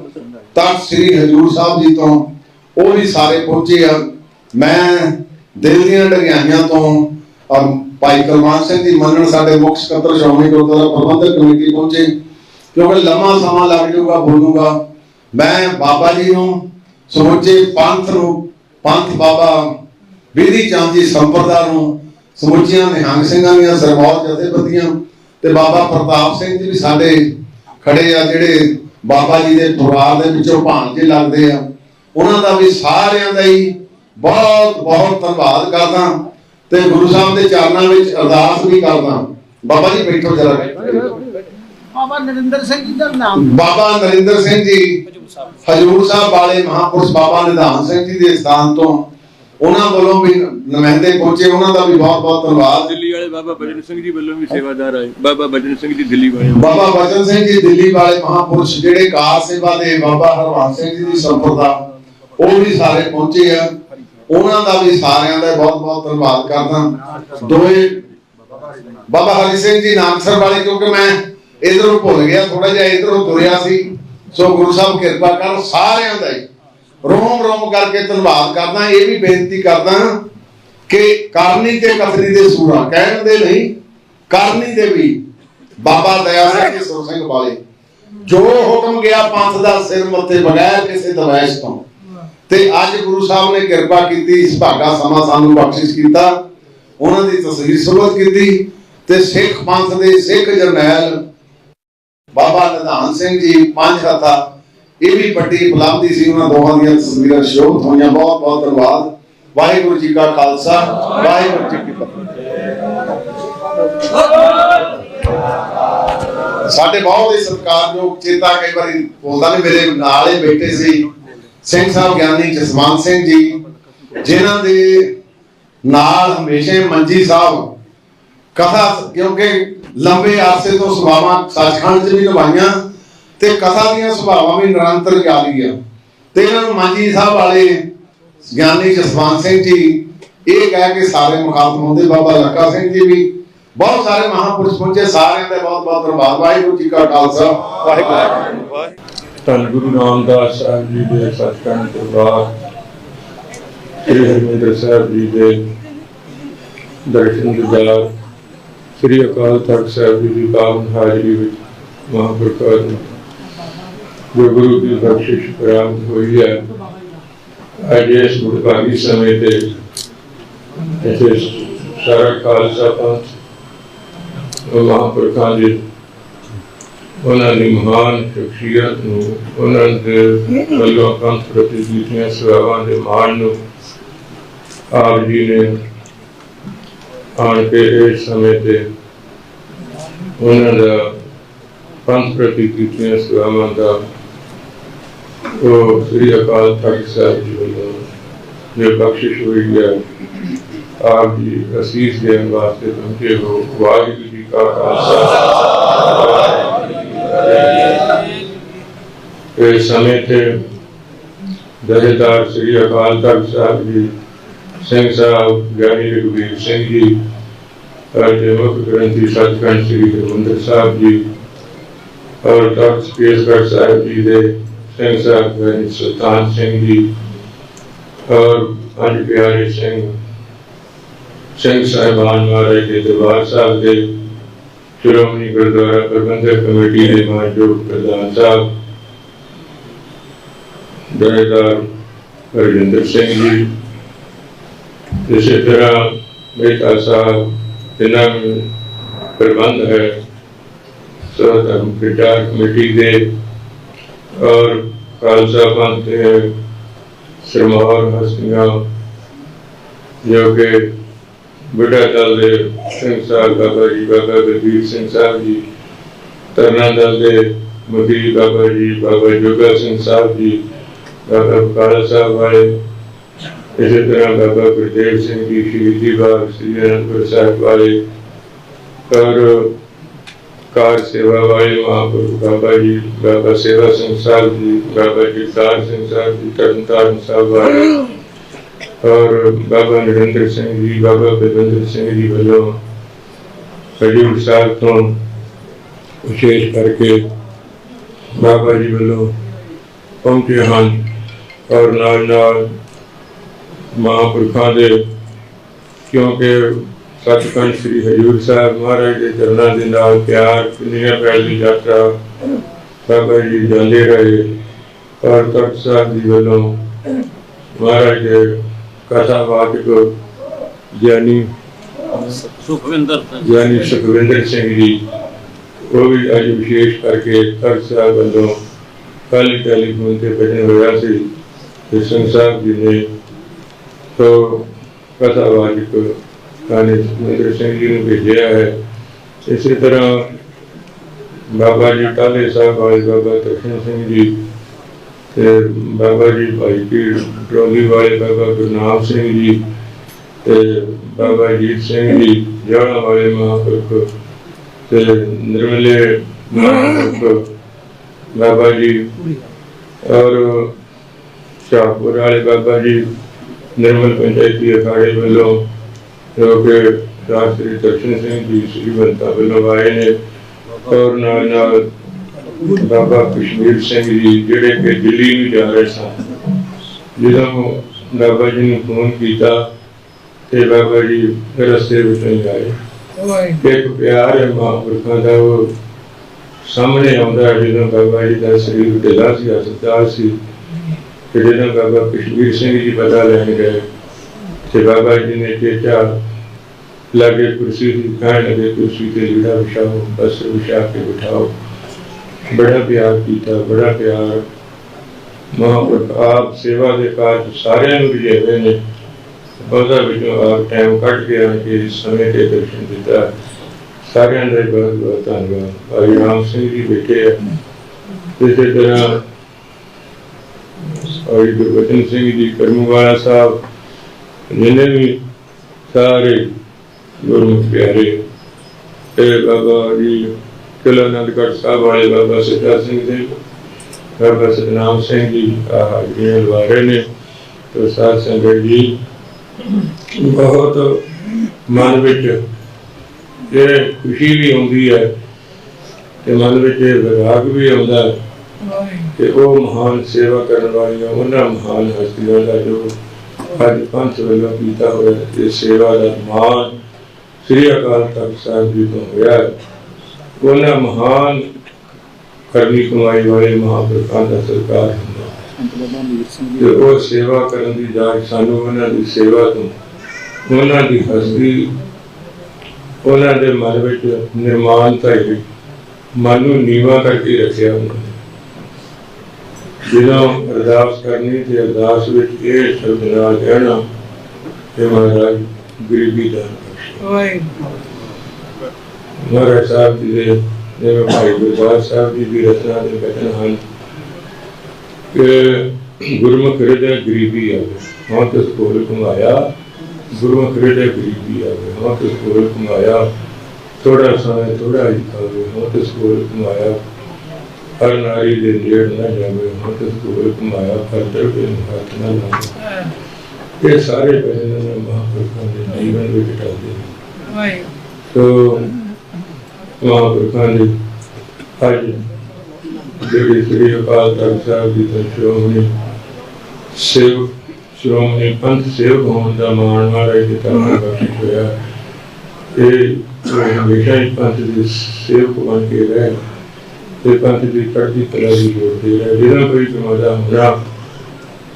ਤਖਤ ਸ੍ਰੀ ਹਜੂਰ ਸਾਹਿਬ ਜੀ ਤੋਂ। ਉਹ ਵੀ ਸਾਰੇ ਪਹੁੰਚੇ ਆ। ਮੈਂ ਦਿਲ ਦੀਆਂ ਡਗਿਆਈਆਂ ਤੋਂ ਭਾਈ ਕੁਲਵੰਤ ਸਿੰਘ ਜੀ ਮੰਨਣ ਸਾਡੇ ਮੁੱਖ ਸਕੱਤਰ ਸ਼੍ਰੋਮਣੀ ਗੁਰਦੁਆਰਾ ਪ੍ਰਬੰਧਕ ਕਮੇਟੀ ਪਹੁੰਚੇ। ਕਿਉਂਕਿ ਲੰਮਾ ਸਮਾਂ ਲੱਗ ਜਾਊਗਾ, ਬੋਲੂਗਾ। ਮੈਂ ਬਾਬਾ ਜੀ ਨੂੰ ਸਮੁੱਚੇ ਪੰਥ ਨੂੰ, ਪੰਥ ਬਾਬਾ ਵਿਧੀ ਚੰਦ ਜੀ ਸੰਪਰਦਾ ਨੂੰ, ਸਮੁੱਚੀਆਂ ਨਿਹੰਗ ਸਿੰਘਾਂ ਦੀਆਂ ਸਰਬੌਤ ਜਥੇਬੰਦੀਆਂ ਤੇ ਬਾਬਾ ਪ੍ਰਤਾਪ ਸਿੰਘ ਜੀ ਵੀ ਸਾਡੇ ਖੜੇ ਆ, ਜਿਹੜੇ ਬਾਬਾ ਜੀ ਦੇ ਪਰਿਵਾਰ ਦੇ ਵਿੱਚੋਂ ਭਾਂਜੇ ਲੱਗਦੇ ਆ। ਉਹਨਾਂ ਦਾ ਵੀ ਸਾਰਿਆਂ ਦਾ ਹੀ ਬਹੁਤ ਬਹੁਤ ਧੰਨਵਾਦ ਕਰਦਾ। ਤੇ ਗੁਰੂ ਸਾਹਿਬ ਦੇ ਚਰਨਾਂ ਵਿੱਚ ਅਰਦਾਸ ਵੀ ਕਰਦਾ। ਬਾਬਾ ਜੀ ਬੈਠੋ ਜਰਾ। ਬਾਬਾ ਨਰਿੰਦਰ ਸਿੰਘ ਜੀ ਦਾ ਨਾਮ। ਬਾਬਾ ਨਰਿੰਦਰ ਸਿੰਘ ਜੀ ਹਜੂਰ ਸਾਹਿਬ ਵਾਲੇ ਮਹਾਪੁਰਸ਼ ਬਾਬਾ ਨਿਧਾਨ ਸਿੰਘ ਜੀ ਦੇ ਸਥਾਨ ਤੋਂ ਉਹਨਾਂ ਵੱਲੋਂ ਵੀ ਨੁਮਾਇੰਦੇ ਪਹੁੰਚੇ। ਉਹਨਾਂ ਦਾ ਵੀ ਬਹੁਤ ਬਹੁਤ ਧੰਨਵਾਦ। ਵਾਲੇ ਬਾਬਾ ਬਜਨ ਸਿੰਘ ਜੀ ਵੱਲੋਂ ਵੀ ਸੇਵਾਦਾਰ ਆਏ। ਬਾਬਾ ਬਜਨ ਸਿੰਘ ਜੀ ਦਿੱਲੀ ਵਾਲੇ। ਬਾਬਾ ਬਚਨ ਸਿੰਘ ਜੀ ਦਿੱਲੀ ਵਾਲੇ ਮਹਾਪੁਰਸ਼ ਜਿਹੜੇ ਕਾਰ ਸੇਵਾ ਦੇ ਬਾਬਾ ਹਰਵੰਸ ਸਿੰਘ ਜੀ ਦੀ ਸੰਪਰਦਾ ਉਹ ਵੀ ਸਾਰੇ ਪਹੁੰਚੇ ਆ। ਉਹਨਾਂ ਦਾ ਵੀ ਸਾਰਿਆਂ ਦਾ ਬਹੁਤ ਬਹੁਤ ਧੰਨਵਾਦ ਕਰਦਾ। ਦੋਏ ਬਾਬਾ ਹਰੀ ਸਿੰਘ ਜੀ ਨਾਨਕਸਰ ਵਾਲੇ, ਕਿਉਂਕਿ ਮੈਂ ਇਧਰੋਂ ਭੁੱਲ ਗਿਆ ਥੋੜਾ ਜਿਹਾ ਇਧਰੋਂ ਤੁਰਿਆ ਸੀ। ਸੋ ਗੁਰੂ ਸਾਹਿਬ ਕਿਰਪਾ ਕਰਨ ਸਾਰਿਆਂ ਦਾ ਹੀ ਰੋਮ ਰੋਮ ਕਰਕੇ ਧੰਨਵਾਦ ਕਰਦਾ। ਇਹ ਵੀ ਬੇਨਤੀ ਕਰਦਾ ਕਿ ਕਰਨੀ ਤੇ ਕਥਨੀ ਦੇ ਸੂਰਾ, ਕਹਿਣ ਦੇ ਨਹੀਂ, ਕਰਨੀ ਦੇ ਵੀ ਬਾਬਾ ਦਇਆ ਸਿੰਘ ਸੁਰ ਸਿੰਘ ਵਾਲੇ। ਜੋ ਹੁਕਮ ਗਿਆ ਪੰਥ ਦਾ ਸਿਰ ਮੱਥੇ ਬਗੈਰ ਕਿਸੇ ਦਵੈਸ਼ ਤੋਂ। ਤੇ ਅੱਜ ਗੁਰੂ ਸਾਹਿਬ ਨੇ ਕਿਰਪਾ ਕੀਤੀ, ਇਸ ਭਾਗਾ ਸਮਾਂ ਸਾਨੂੰ ਬਖਸ਼ਿਸ਼ ਕੀਤਾ, ਉਹਨਾਂ ਦੀ ਤਸਵੀਰ ਸੁਰਤ ਕੀਤੀ ਤੇ ਸਿੱਖ ਪੰਥ ਦੇ ਸਿੱਖ ਜਰਨੈਲ ਬਾਬਾ ਨਿਧਾਨ ਸਿੰਘ ਜੀ ਪੰਜ ਹੱਥਾ, ਇਹ ਵੀ ਵੱਡੀ ਉਪਲਬਧੀ ਸੀ, ਉਹਨਾਂ ਦੋਹਾਂ ਦੀਆਂ ਤਸਵੀਰਾਂ ਸ਼ੋਭਤ ਹੋਈਆਂ। ਬਹੁਤ ਬਹੁਤ ਧੰਨਵਾਦ। ਵਾਹਿਗੁਰੂ ਜੀ ਕਾ ਖਾਲਸਾ, ਵਾਹਿਗੁਰੂ ਜੀ ਕੀ ਫਤਿਹ। ਸਾਡੇ ਬਹੁਤ ਹੀ ਸਤਿਕਾਰਯੋਗ ਚੇਤਾ ਕਈ ਵਾਰੀ ਬੋਲਦਾ ਨਹੀਂ ਮੇਰੇ ਨਾਲ ਹੀ ਬੈਠੇ ਸੀ। ਸਿੰਘ ਸਾਹਿਬ ਗਿਆਨੀ ਜਸਵੰਤ ਸਿੰਘ ਜੀ, ਜਿਨ੍ਹਾਂ ਦੇ ਨਾਲ ਹਮੇਸ਼ਾ ਮੰਜੀ ਸਾਹਿਬ ਕਥਾ, ਕਿਉਂਕਿ ਲੰਬੇ ਅਰਸੇ ਤੋਂ ਸਭਾਵਾਂ ਸੱਚਖੰਡ 'ਚ ਵੀ ਨਿਭਾਈਆਂ ਤੇ ਕਥਾ ਦੀਆਂ ਸਭਾਵਾਂ ਵੀ ਨਿਰੰਤਰ ਜਾਰੀ ਆ। ਤੇ ਇਹਨਾਂ ਨੂੰ ਮਾਂਜੀ ਸਾਹਿਬ ਵਾਲੇ ਗਿਆਨੀ ਜਸਵੰਤ ਸਿੰਘ ਜੀ, ਇਹ ਕਹਿ ਕੇ ਸਾਰੇ ਮੁਖਾਤਮ ਹੁੰਦੇ, ਬਾਬਾ ਲੱਕਾ ਸਿੰਘ ਜੀ ਵੀ ਬਹੁਤ ਸਾਰੇ ਮਹਾਪੁਰਸ਼ ਪਹੁੰਚੇ, ਸਾਰਿਆਂ ਦਾ ਬਹੁਤ ਬਹੁਤ ਧੰਨਵਾਦ। ਵਾਹਿਗੁਰੂ ਜੀ ਕਾ ਖਾਲਸਾ, ਵਾਹਿਗੁਰੂ ਧੰਨ ਗੁਰੂ ਰਾਮਦਾਸ ਸਾਹਿਬ ਜੀ ਦੇ ਸਤਿਕਾਰ ਦਰਬਾਰ ਸ੍ਰੀ ਹਰਿਮੰਦਰ ਸਾਹਿਬ ਜੀ ਦੇ ਦਰਸ਼ਨ ਦਿਦਾਰ ਸ੍ਰੀ ਅਕਾਲ ਤਖਤ ਸਾਹਿਬ ਜੀ ਦੀ ਪਾਵਨ ਹਾਜ਼ਰੀ ਵਿੱਚ ਮਹਾਂਪੁਰਖਾਂ ਨੂੰ ਜੋ ਗੁਰੂ ਦੀ ਬਖਸ਼ਿਸ਼ ਪ੍ਰਾਪਤ ਹੋਈ ਹੈ ਅੱਜ ਇਸ ਗੁਰਬਾਣੀ ਸਮੇਂ ਤੇ ਇੱਥੇ ਸਾਰਾ ਖਾਲਸਾ ਪੰਥ ਉਹ ਮਹਾਂਪੁਰਖਾਂ ਦੇ ਉਹਨਾਂ ਦੀ ਮਹਾਨ ਸ਼ਖਸੀਅਤ ਨੂੰ, ਉਹਨਾਂ ਦੇ ਵੱਲੋਂ ਪੰਥ ਪ੍ਰਤੀ ਕੀਤੀਆਂ ਸੇਵਾਵਾਂ ਦੇ ਮਾਣ ਨੂੰ ਆਪ ਜੀ ਨੇ ਆਣ ਕੇ ਇਸ ਸਮੇਂ ਤੇ ਉਹਨਾਂ ਦਾ ਪੰਥ ਪ੍ਰਤੀ ਕੀਤੀਆਂ ਸੇਵਾਵਾਂ ਦਾ ਉਹ ਸ੍ਰੀ ਅਕਾਲ ਤਖਤ ਸਾਹਿਬ ਜੀ ਵੱਲੋਂ ਜੋ ਬਖਸ਼ਿਸ਼ ਹੋਈ ਹੈ, ਆਪ ਜੀ ਅਸੀਸ ਦੇਣ ਵਾਸਤੇ ਪਹੁੰਚੇ ਹੋ। ਵਾਹਿਗੁਰੂ ਜੀ ਕਾ ਖਾਲਸਾ। ਇਸ ਸਮੇਂ ਤੇ ਜਥੇਦਾਰ ਸ੍ਰੀ ਅਕਾਲ ਤਖਤ ਸਾਹਿਬ ਜੀ ਸਿੰਘ ਸਾਹਿਬ ਗਿਆਨੀ ਰਘੁਵੀਰ ਸਿੰਘ ਜੀ ਅਤੇ ਮੁੱਖ ਗ੍ਰੰਥੀ ਸਤਿਗੁਰੂ ਸ੍ਰੀ ਹਰਿਮੰਦਰ ਸਾਹਿਬ ਜੀ ਔਰ ਤਖਤ ਕੇਸਗੜ੍ਹ ਸਾਹਿਬ ਜੀ ਦੇ ਸਿੰਘ ਸਾਹਿਬ ਗਿਆਨੀ ਸੁਲਤਾਨ ਸਿੰਘ ਜੀ ਔਰ ਪੰਜ ਪਿਆਰੇ ਸਿੰਘ ਸਿੰਘ ਸਾਹਿਬਾਨ ਮਹਾਰਾਜ ਦੇ ਦਰਬਾਰ ਸਾਹਿਬ ਦੇ ਸ਼੍ਰੋਮਣੀ ਗੁਰਦੁਆਰਾ ਪ੍ਰਬੰਧਕ ਕਮੇਟੀ ਦੇ ਮਾਨਯੋਗ ਪ੍ਰਧਾਨ ਸਾਹਿਬ ਜਥੇਦਾਰ ਹਰਜਿੰਦਰ ਸਿੰਘ ਜੀ ਇਸੇ ਤਰ੍ਹਾਂ ਮਹਿਤਾ ਸਾਹਿਬ ਜਿਨ੍ਹਾਂ ਨੂੰ ਪ੍ਰਬੰਧ ਹੈ ਸੋ ਧਰਮ ਪ੍ਰਚਾਰ ਕਮੇਟੀ ਦੇ ਔਰ ਖਾਲਸਾ ਪੰਥ ਦੇ ਸਰਮਾਰ ਹਸਤੀਆਂ ਜੋ ਕਿ ਬੁੱਢਾ ਦਲ ਦੇ ਸਿੰਘ ਸਾਹਿਬ ਬਾਬਾ ਜੀ, ਬਾਬਾ ਬਲਬੀਰ ਸਿੰਘ ਸਾਹਿਬ ਜੀ ਤਰਨਾ ਦਲ ਦੇ ਮੁਖੀ ਬਾਬਾ ਜੀ, ਬਾਬਾ ਜੋਗਾ ਸਿੰਘ ਸਾਹਿਬ ਜੀ, ਬਾਬਾ ਕਾਲਾ ਸਾਹਿਬ ਵਾਲੇ ਇਸੇ ਤਰ੍ਹਾਂ ਬਾਬਾ ਗੁਰਦੇਵ ਸਿੰਘ ਜੀ, ਸ਼ਹੀਦੀ ਬਾਗ ਸ੍ਰੀ ਅਨੰਦਪੁਰ ਸਾਹਿਬ ਵਾਲੇ ਔਰ ਕਾਰ ਸੇਵਾ ਵਾਲੇ ਮਹਾਂਪੁਰਖ ਬਾਬਾ ਜੀ, ਬਾਬਾ ਸੇਵਾ ਸਿੰਘ ਸਾਹਿਬ ਜੀ, ਬਾਬਾ ਜਗਤਾਰ ਸਿੰਘ ਸਾਹਿਬ ਜੀ, ਤਰਨਤਾਰਨ ਸਾਹਿਬ ਵਾਲੇ ਔਰ ਬਾਬਾ ਨਰਿੰਦਰ ਸਿੰਘ ਜੀ, ਬਾਬਾ ਬਲਵਿੰਦਰ ਸਿੰਘ ਜੀ ਵੱਲੋਂ ਹਜੂਰ ਸਾਹਿਬ ਤੋਂ ਵਿਸ਼ੇਸ਼ ਕਰਕੇ ਬਾਬਾ ਜੀ ਵੱਲੋਂ ਪਹੁੰਚੇ ਹਨ ਔਰ ਨਾਲ ਨਾਲ ਮਹਾਂਪੁਰਖਾਂ ਦੇ, ਕਿਉਂਕਿ ਸੱਚਖੰਡ ਸ੍ਰੀ ਹਜੂਰ ਸਾਹਿਬ ਮਹਾਰਾਜ ਦੇ ਚਰਨਾਂ ਦੇ ਨਾਲ ਪਿਆਰ, ਕਿੰਨੀਆਂ ਪੈਲ ਦੀ ਯਾਤਰਾ ਬਾਬਾ ਜੀ ਜਾਂਦੇ ਰਹੇ ਔਰ ਤਖਤ ਸਾਹਿਬ ਜੀ ਵੱਲੋਂ ਮਹਾਰਾਜ ਦੇ ਕਥਾ ਵਾਚਕ ਗਿਆਨੀ ਸੁਖਵਿੰਦਰ ਗਿਆਨੀ ਸੁਖਵਿੰਦਰ ਸਿੰਘ ਜੀ ਉਹ ਵੀ ਅੱਜ ਵਿਸ਼ੇਸ਼ ਕਰਕੇ ਤਖਤ ਸਾਹਿਬ ਵੱਲੋਂ ਕੱਲ੍ਹ ਟੈਲੀਫੋਨ ਤੇ ਬੈਠੇ ਹੋਇਆ ਸੀ ਸਿੰਘ ਸਾਹਿਬ ਜੀ ਨੇ ਤੋ ਕਥਾ ਵਾਚਕ ਗਿਆਨੀ ਸੁਖਵਿੰਦਰ ਸਿੰਘ ਜੀ ਨੂੰ ਭੇਜਿਆ ਹੈ। ਇਸੇ ਤਰ੍ਹਾਂ ਬਾਬਾ ਜੀ ਟਾਲੇ ਸਾਹਿਬ ਵਾਲੇ ਬਾਬਾ ਦਰਸ਼ਨ ਸਿੰਘ ਜੀ ਤੇ ਬਾਬਾ ਜੀ ਭਾਈ ਪੀਰ ਟਰੋਲੀ ਵਾਲੇ ਬਾਬਾ ਗੁਰਨਾਮ ਸਿੰਘ ਜੀ ਤੇ ਬਾਬਾ ਜੀਤ ਸਿੰਘ ਜੀ ਜਵਾਨਾ ਵਾਲੇ ਮਹਾਂਪੁਰਖ ਤੇ ਨਿਰਮਲੇ ਮਹਾਂਪੁਰਖ, ਬਾਬਾ ਜੀ ਔਰ ਸ਼ਾਹਪੁਰ ਵਾਲੇ ਬਾਬਾ ਜੀ, ਨਿਰਮਲ ਪੰਚਾਇਤੀ ਅਖਾੜੇ ਵੱਲੋਂ ਜੋ ਕਿ ਰਾਸ਼ਟਰੀ ਦਰਸ਼ਨ ਸਿੰਘ ਜੀ, ਸ੍ਰੀ ਬੰਤਾ ਵੱਲੋਂ ਆਏ ਨੇ ਔਰ ਨਾਲ ਨਾਲ ਬਾਬਾ ਕਸ਼ਮੀਰ ਸਿੰਘ ਜੀ ਜਿਹੜੇ ਕਿ ਦਿੱਲੀ ਨੂੰ ਜਾ ਰਹੇ ਸਨ ਜਦੋਂ ਬਾਬਾ ਜੀ ਨੂੰ ਫੋਨ ਕੀਤਾ ਤੇ ਬਾਬਾ ਜੀ ਰਸਤੇ ਵਿੱਚ ਹੀ ਆਏ। ਇੱਕ ਪਿਆਰ ਹੈ ਮਹਾਂਪੁਰਖਾਂ ਦਾ, ਉਹ ਸਾਹਮਣੇ ਆਉਂਦਾ ਜਦੋਂ ਬਾਬਾ ਜੀ ਦਾ ਸਰੀਰ ਢਿੱਲਾ ਸੀ ਹਸਪਤਾਲ ਸੀ। ਤੇ ਜਦੋਂ ਬਾਬਾ ਕਸ਼ਮੀਰ ਸਿੰਘ ਜੀ ਪਤਾ ਲੈਣ ਗਏ ਤੇ ਬਾਬਾ ਜੀ ਨੇ ਕਿਹਾ ਲਾਗੇ ਕੁਰਸੀ ਦੀ ਕਹਿਣ ਦੇ ਕੁਰਸੀ ਤੇ ਜਿਹੜਾ ਵਿਛਾਓ ਬਸ ਵਿਛਾ ਕੇ ਬਿਠਾਓ। ਬੜਾ ਪਿਆਰ ਕੀਤਾ, ਬੜਾ ਪਿਆਰ। ਮਹਾਂਪੁਰਖ ਆਪ ਸੇਵਾ ਦੇ ਕਾਰਜ ਸਾਰਿਆਂ ਨੂੰ ਰਿਝੇਵੇ ਨੇ। ਉਹਦਾ ਵਿੱਚੋਂ ਆਪ ਟਾਈਮ ਕੱਢ ਕੇ ਆ ਕੇ ਇਸ ਸਮੇਂ ਤੇ ਦਰਸ਼ਨ ਦਿੱਤਾ। ਸਾਰਿਆਂ ਦਾ ਬਹੁਤ ਬਹੁਤ ਧੰਨਵਾਦ। ਭਾਈ ਰਾਮ ਸਿੰਘ ਜੀ ਬੈਠੇ ਆ। ਇਸੇ ਤਰ੍ਹਾਂ ਭਾਈ ਗੁਰਬਚਨ ਸਿੰਘ ਜੀ, ਕਰਮਵਾਲਾ ਸਾਹਿਬ, ਜਿੰਨੇ ਵੀ ਸਾਰੇ ਗੁਰੂ ਪਿਆਰੇ, ਤੇ ਬਾਬਾ ਜੀ ਕਿਲਾ ਅਨੰਦਗੜ੍ਹ ਸਾਹਿਬ ਵਾਲੇ ਬਾਬਾ ਸਿੱਧਾ ਸਿੰਘ ਜੀ, ਬਾਬਾ ਸਤਨਾਮ ਸਿੰਘ ਜੀ ਹਾਜ਼ਰੀਆਂ ਲਵਾ ਰਹੇ ਨੇ ਤੇ ਸਾਧ ਸੰਗਤ ਜੀ, ਬਹੁਤ ਮਨ ਵਿੱਚ ਇਹ ਖੁਸ਼ੀ ਵੀ ਹੁੰਦੀ ਹੈ ਤੇ ਮਨ ਵਿੱਚ ਇਹ ਵਿਰਾਗ ਵੀ ਆਉਂਦਾ ਹੈ ਕਿ ਉਹ ਮਹਾਨ ਸੇਵਾ ਕਰਨ ਵਾਲੀਆਂ, ਉਹਨਾਂ ਮਹਾਨ ਹਸਤੀਆਂ ਦਾ ਜੋ ਅੱਜ ਪੰਥ ਵੱਲੋਂ ਕੀਤਾ ਹੋਇਆ ਇਹ ਸੇਵਾ ਦਾ ਮਾਣ ਸ੍ਰੀ ਅਕਾਲ ਤਖਤ ਸਾਹਿਬ ਜੀ ਤੋਂ ਹੋਇਆ ਉਹਨਾਂ ਮਹਾਨ ਕਰਨੀ ਕਮਾਈ ਵਾਲੇ ਮਹਾਂਪੁਰਖਾਂ ਦਾ ਸਰਕਾਰ ਹੁੰਦਾ ਤੇ ਉਹ ਸੇਵਾ ਕਰਨ ਦੀ ਜਾਚ ਸਾਨੂੰ ਉਹਨਾਂ ਦੀ ਸੇਵਾ ਤੋਂ, ਉਹਨਾਂ ਦੀ ਹਸਤੀ, ਉਹਨਾਂ ਦੇ ਮਨ ਵਿੱਚ ਨਿਰਮਾਨਤਾ ਹੈ ਮਨ ਨੂੰ ਨੀਵਾ ਕਰਕੇ ਰੱਖਿਆ ਉਹਨਾਂ ਨੇ। ਜਦੋਂ ਅਰਦਾਸ ਕਰਨੀ ਤੇ ਅਰਦਾਸ ਵਿੱਚ ਇਹ ਸ਼ਬਦ ਨਾਲ ਕਹਿਣਾ ਕਿ ਮਹਾਰਾਜ ਗਰੀਬੀ ਦਾ ਮਹਾਰਾਜ ਸਾਹਿਬ ਜੀ ਦੇ ਜਿਵੇਂ ਭਾਈ ਗੁਰਦਾਸ ਸਾਹਿਬ ਜੀ ਦੀ ਰਚਨਾ ਦੇ ਬਚਨ ਹਨ। ਕਿ ਗੁਰਮੁਖ ਹਿਰਦੇ ਗਰੀਬੀ ਆਵੇ ਹਾਂ ਤਿਸ ਕੋਲ ਕਮਾਇਆ ਗੁਰਮੁਖ ਹਿਰਦੇ ਗਰੀਬੀ ਆਵੇ ਹਾਂ ਤਿਸ ਕੋਲ ਕਮਾਇਆ ਥੋੜਾ ਸਮਾਂ ਥੋੜਾ ਹੀ ਖਾਵੇ ਹਾਂ ਤਿਸ ਕੋਲ ਕਮਾਇਆ ਹਰ ਨਾਰੀ ਦੇ ਨੇੜ ਨਾ ਜਾਵੇ ਹਾਂ ਤਿਸ ਕੋਲ ਕਮਾਇਆ ਹਰ ਦਰਵੇ ਨੂੰ ਹੱਥ ਨਾ ਲਾਵੇ। ਇਹ ਸਾਰੇ ਭਜਨ ਨੇ ਮਹਾਂਪੁਰਖਾਂ ਦੇ ਜੀਵਨ ਵਿੱਚ ਟਲਦੇ ਨੇ। ਸੋ ਮਹਾਂਪੁਰਖਾਂ ਦੀ ਅੱਜ ਜਿਹੜੀ ਸ੍ਰੀ ਅਕਾਲ ਤਖਤ ਸਾਹਿਬ ਜੀ ਸ਼੍ਰੋਮਣੀ ਸੇਵ ਸ਼੍ਰੋਮਣੀ ਪੰਥ ਸੇਵਕ ਹੋਣ ਦਾ ਮਾਣ ਵਾਲਾ ਇਹ ਤਾਂ ਬਖਸ਼ਿਸ਼ ਹੋਇਆ ਇਹ ਹਮੇਸ਼ਾ ਹੀ ਪੰਥ ਦੇ ਸੇਵਕ ਬਣ ਕੇ ਰਹੇ ਤੇ ਪੰਥ ਦੀ ਚੜ੍ਹਦੀ ਕਲਾ ਦੀ ਜੋੜਦੇ ਰਹੇ ਜਿਹਨਾਂ ਕੋਈ ਕਮਾਦਾ ਹੁੰਦਾ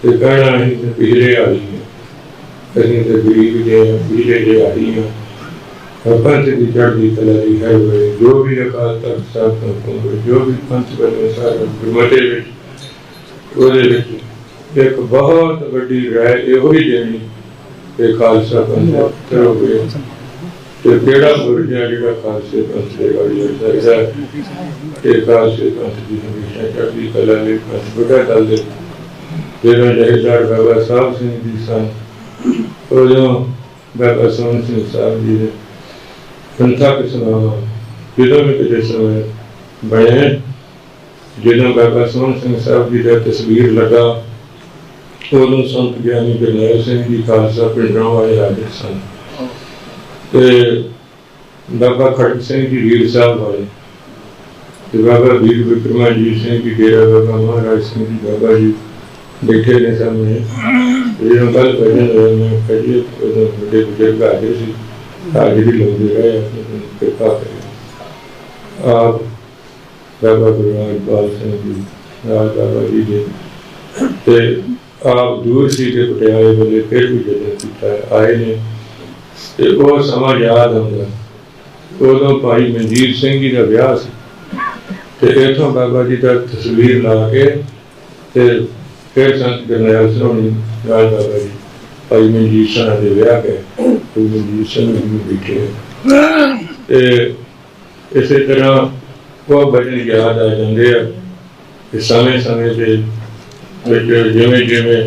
ਤੇ ਕਹਿਣਾ ਅਸੀਂ ਤੇ ਪਿਛਲੇ ਆਲੀ ਹਾਂ ਅਸੀਂ ਤੇ ਗਰੀਬ ਜੇ ਹਾਂ, ਪਿਛਲੇ ਜੇ ਆਲੀ ਹਾਂ ਪੰਥ ਦੀ ਚੜ੍ਹਦੀ ਕਲਾ ਦੀ ਹੈ ਹੋਏ ਜੋ ਵੀ ਅਕਾਲ ਤਖਤ ਸਾਹਿਬ ਤੋਂ ਹੁਕਮ ਜੋ ਵੀ ਪੰਥ ਵੱਲੋਂ ਸਾਰਾ ਗੁਰਮਤਿ ਵਿੱਚ ਉਹਦੇ ਵਿੱਚ ਇੱਕ ਬਹੁਤ ਵੱਡੀ ਰਾਏ ਇਹੋ ਹੀ ਦੇਣੀ ਕਿ ਖਾਲਸਾ ਪੰਥ ਕਰੋਗੇ ਤੇ ਕਿਹੜਾ ਮੁਰਜਾ ਜਿਹੜਾ ਖਾਲਸੇ ਪੰਥ ਦੇ ਗਾੜੀ ਲੜਦਾ ਹੈ ਤੇ ਖਾਲਸੇ ਪੰਥ ਦੀ ਹਮੇਸ਼ਾ ਚੜ੍ਹਦੀ ਕਲਾ ਲਈ ਪੰਥ ਬੜਾ ਦਲ ਦੇ ਜਿਹੜਾ ਜਹੇਦਾਰ ਬਾਬਾ ਸਾਹਿਬ ਸਿੰਘ ਜੀ ਸਨ ਉਦੋਂ ਬਾਬਾ ਸੋਹਣ ਸਿੰਘ ਸਾਹਿਬ ਜੀ ਦੇ ਸੰਥਾ ਕਿਸਨਾ ਜਦੋਂ ਵੀ ਕਿਤੇ ਸਮੇਂ ਬਣੇ ਜਦੋਂ ਬਾਬਾ ਸੋਹਣ ਸਿੰਘ ਸਾਹਿਬ ਜੀ ਦਾ ਤਸਵੀਰ ਲੱਗਾ ਉਦੋਂ ਸੰਤ ਗਿਆਨੀ ਗੁਰਨਾਮ ਸਿੰਘ ਜੀ ਖਾਲਸਾ ਪਿੰਡਾਂ ਵਾਲੇ ਹਾਜ਼ਰ ਸਨ ਤੇ ਬਾਬਾ ਖੜਕ ਸਿੰਘ ਜੀ ਵੀਰ ਸਾਹਿਬ ਵਾਲੇ ਤੇ ਬਾਬਾ ਵੀਰ ਵਿਕਰਮਾਜੀਤ ਸਿੰਘ ਜੀ ਡੇਰਾ ਬਾਬਾ ਮਹਾਰਾਜ ਸਿੰਘ ਜੀ ਬਾਬਾ ਜੀ ਬੈਠੇ ਨੇ ਸਾਹਮਣੇ ਜਦੋਂ ਕੱਲ ਪਹਿਲੇ ਮੈਂ ਕਹੀ ਉਦੋਂ ਵੱਡੇ ਬਜ਼ੁਰਗ ਹਾਜ਼ਰ ਸੀ ਹਾਜ਼ਰੀ ਲਾਉਂਦੇ ਰਹੇ ਆਪਣੀ ਕਿਰਪਾ ਕਰੇ। ਆਪ ਬਾਬਾ ਗੁਰਨਾਮ ਪਾਲ ਸਿੰਘ ਜੀ ਨਾਲ ਬਾਬਾ ਜੀ ਦੇ। ਤੇ ਆਪ ਦੂਰ ਸੀ ਤੇ ਪਟਿਆਲੇ ਵੱਲੇ ਫਿਰ ਵੀ ਜਦੋਂ ਕੀਤਾ, ਆਏ ਨੇ। ਤੇ ਉਹ ਸਮਾਂ ਯਾਦ ਆਉਂਦਾ। ਉਦੋਂ ਭਾਈ ਮਨਜੀਤ ਸਿੰਘ ਜੀ ਦਾ ਵਿਆਹ ਸੀ। ਤੇ ਇਥੋਂ ਬਾਬਾ ਜੀ ਦਾ ਤਸਵੀਰ ਲਾ ਕੇ ਤੇ ਫਿਰ ਸੰਤ ਗਰਨੈਲ ਸਿੰਘ ਰਾਜ ਬਾਬਾ ਜੀ, ਭਾਈ ਮਨਜੀਤ ਸਿੰਘ ਦੇ ਵਿਆਹ ਕੇ ਭਾਈ ਮਨਜੀਤ ਸਿੰਘ ਨੂੰ ਬੈਠੇ ਤੇ ਇਸੇ ਤਰ੍ਹਾਂ ਉਹ ਬਚਨ ਯਾਦ ਆ ਜਾਂਦੇ ਆ। ਕਿ ਸਮੇਂ ਸਮੇਂ ਤੇ ਵਿੱਚ ਜਿਵੇਂ ਜਿਵੇਂ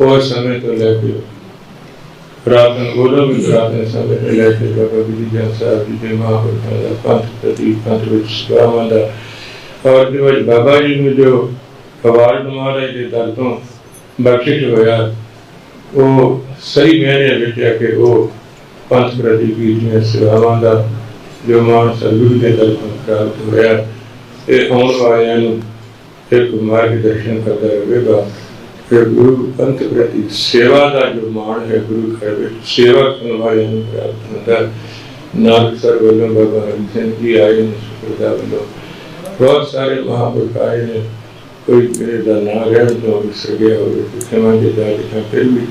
ਉਹ ਸਮੇਂ ਤੋਂ ਲੈ ਕੇ ਰਾਤਨ ਉਹਦਾ ਵੀ ਰਾਤਨ ਸਮੇਂ ਤੇ ਲੈ ਕੇ ਬਾਬਾ ਜੀ ਜਨ ਸਾਹਿਬ ਜੀ ਦੇ ਮਹਾਂਪੁਰਖਾਂ ਦਾ ਪੰਥ ਪ੍ਰਤੀ ਪੰਥ ਵਿੱਚ ਸਵਾਵਾਂ ਦਾ ਔਰ ਜੋ ਅੱਜ ਬਾਬਾ ਜੀ ਨੂੰ ਜੋ ਕਵਾਲ ਮਹਾਰਾਜ ਦੇ ਦਰ ਤੋਂ ਬਖਸ਼ਿਸ਼ ਹੋਇਆ, ਉਹ ਸਹੀ ਮੈਨੇ ਵਿੱਚ ਆ ਕਿ ਉਹ ਪੰਥ ਪ੍ਰਤੀ ਕੀਤੀਆਂ ਸੇਵਾਵਾਂ ਦਾ ਜੋ ਮਾਨ ਸਤਿਗੁਰੂ ਦੇ ਦਰ ਪ੍ਰਾਪਤ ਹੋਇਆ ਤੇ ਆਉਣ ਵਾਲਿਆਂ ਨੂੰ ਇੱਕ ਮਾਰਗਦਰਸ਼ਨ ਕਰਦਾ ਰਹੇਗਾ। ਫਿਰ ਗੁਰੂ ਪੰਥ ਪ੍ਰਤੀ ਸੇਵਾ ਦਾ ਜੋ ਮਾਣ ਹੈ, ਗੁਰੂ ਘਰ ਵਿੱਚ ਸੇਵਾ ਕਰਨ ਵਾਲਿਆਂ ਨੂੰ ਪ੍ਰਾਪਤ ਹੁੰਦਾ ਨਾਨਕ ਸਰ ਵੱਲੋਂ ਬਾਬਾ ਹਰੀ ਸਿੰਘ ਜੀ ਆਏ ਨੇ ਸੁਖਦਾ ਵੱਲੋਂ। ਬਹੁਤ ਸਾਰੇ ਮਹਾਂਪੁਰਖ ਆਏ ਨੇ। ਕੋਈ ਮੇਰੇ ਦਾ ਨਾਂ ਰਹਿਣ ਤੋਂ ਵਿਸਰ ਗਿਆ ਹੋਵੇ ਖਿਮਾ ਦੇ ਦਾ ਫਿਰ ਵੀ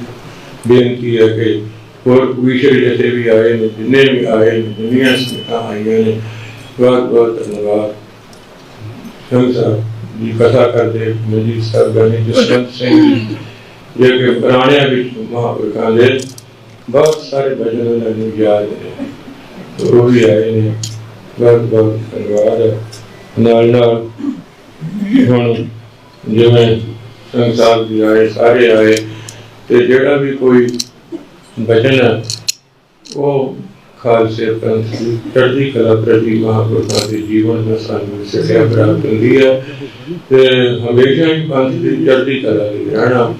ਬੇਨਤੀ ਹੈ ਕਿ ਹੋਰ ਵਿਸ਼ੇ ਜਿਤੇ ਵੀ ਆਏ ਨੇ, ਜਿੰਨੇ ਵੀ ਆਏ ਨੇ ਦੁਨੀਆ ਸਮੇਤਾਂ ਆਈਆਂ ਨੇ, ਬਹੁਤ ਬਹੁਤ ਧੰਨਵਾਦ। ਸਿੰਘ ਸਾਹਿਬ ਜੀ ਕਥਾ ਕਰਦੇ, ਮਨਜੀਤ ਸਾਹਿਬ ਜਸਵੰਤ ਸਿੰਘ ਜੀ, ਜੇ ਕਿ ਪੁਰਾਣਿਆਂ ਵਿੱਚ ਮਹਾਂਪੁਰਖਾਂ ਦੇ ਬਹੁਤ ਸਾਰੇ ਭਜਨ ਉਹਨਾਂ ਨੂੰ ਯਾਦ ਨੇ। ਉਹ ਵੀ ਆਏ ਨੇ। ਬਹੁਤ ਬਹੁਤ ਧੰਨਵਾਦ। ਨਾਲ ਨਾਲ ਹੁਣ ਜਿਵੇਂ ਸਿੰਘ ਸਾਹਿਬ ਆਏ, ਸਾਰੇ ਆਏ। ਤੇ ਜਿਹੜਾ ਵੀ ਕੋਈ ਬਚਨ ਹੈ, ਉਹ ਖਾਲਸੇ ਪੰਥ ਦੀ ਚੜ੍ਹਦੀ ਕਲਾ ਪ੍ਰਤੀ ਮਹਾਂਪੁਰਖਾਂ ਦੇ ਜੀਵਨ ਦਾ ਸਾਨੂੰ ਸਿੱਖਿਆ ਪ੍ਰਾਪਤ ਹੁੰਦੀ ਹੈ ਤੇ ਹਮੇਸ਼ਾ ਹੀ ਪੰਥ ਦੀ ਚੜ੍ਹਦੀ ਕਲਾ ਲਈ ਰਹਿਣਾ,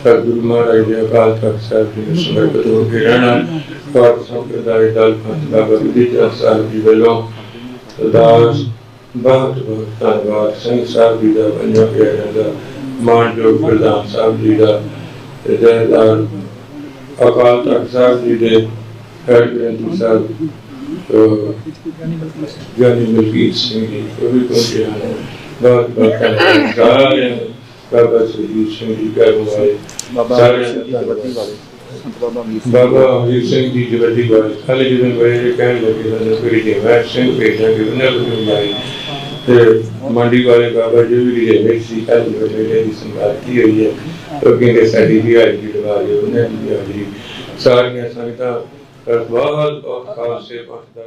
ਸਤਿਗੁਰੂ ਮਹਾਰਾਜ ਦੇ ਅਕਾਲ ਤਖਤ ਸਾਹਿਬ ਜੀ ਨੂੰ ਸਮਰਪਿਤ ਹੋ ਕੇ ਰਹਿਣਾ ਪਰ ਸੰਪਰਦਾਇ ਦਲ ਪੰਥ ਬਾਬਾ ਜੀ ਸਾਹਿਬ ਜੀ ਵੱਲੋਂ ਅਰਦਾਸ, ਬਹੁਤ ਬਹੁਤ ਧੰਨਵਾਦ। ਸਿੰਘ ਸਾਹਿਬ ਜੀ ਦਾ ਬਣਿਆ ਗਿਆ ਮਾਨਯੋਗ ਪ੍ਰਧਾਨ ਸਾਹਿਬ ਜੀ ਦਾ ਜਥੇਦਾਰ ਅਕਾਲ ਤਖਤ ਸਾਹਿਬ ਜੀ ਦੇ ਹੈਡ ਗ੍ਰੰਥੀ ਸਾਹਿਬ ਅਹ, ਗਿਆਨੀ ਮਲਕੀਤ ਸਿੰਘ ਜੀ ਉਹ ਵੀ ਪਹੁੰਚੇ ਹਨ ਬਹੁਤ ਬਹੁਤ ਧੰਨਵਾਦ ਸਾਰਿਆਂ ਨੂੰ। ਬਾਬਾ ਸੁਰਜੀਤ ਸਿੰਘ ਜੀ ਬਾਬਾ ਵਾਲੇ ਬਾਬਾ ਜੀ ਵਾਲੇ ਖਾਲੀ ਕਹਿਣ ਲੱਗੇ ਜੇ ਉਹਨਾਂ ਨੂੰ ਤੇ ਮੰਡੀ ਵਾਲੇ ਬਾਬਾ ਜੀ ਵੀ ਜਿਹੜੇ ਸੀ ਕੱਲ ਜੋ ਮੇਰੇ ਦੀ ਸੰਭਾਲ ਕੀ ਹੋਈ ਹੈ ਉਹ ਕਹਿੰਦੇ ਸਾਡੀ ਵੀ ਹਾਜ਼ਰੀ ਲਵਾ ਲਿਓ ਉਹਨਾਂ ਵੀ ਹਾਜ਼ਰੀ ਸਾਰੀਆਂ ਸੰਗਤਾਂ ਬਹੁਤ ਬਹੁਤ ਖਾਲਸੇ ਪੰਥ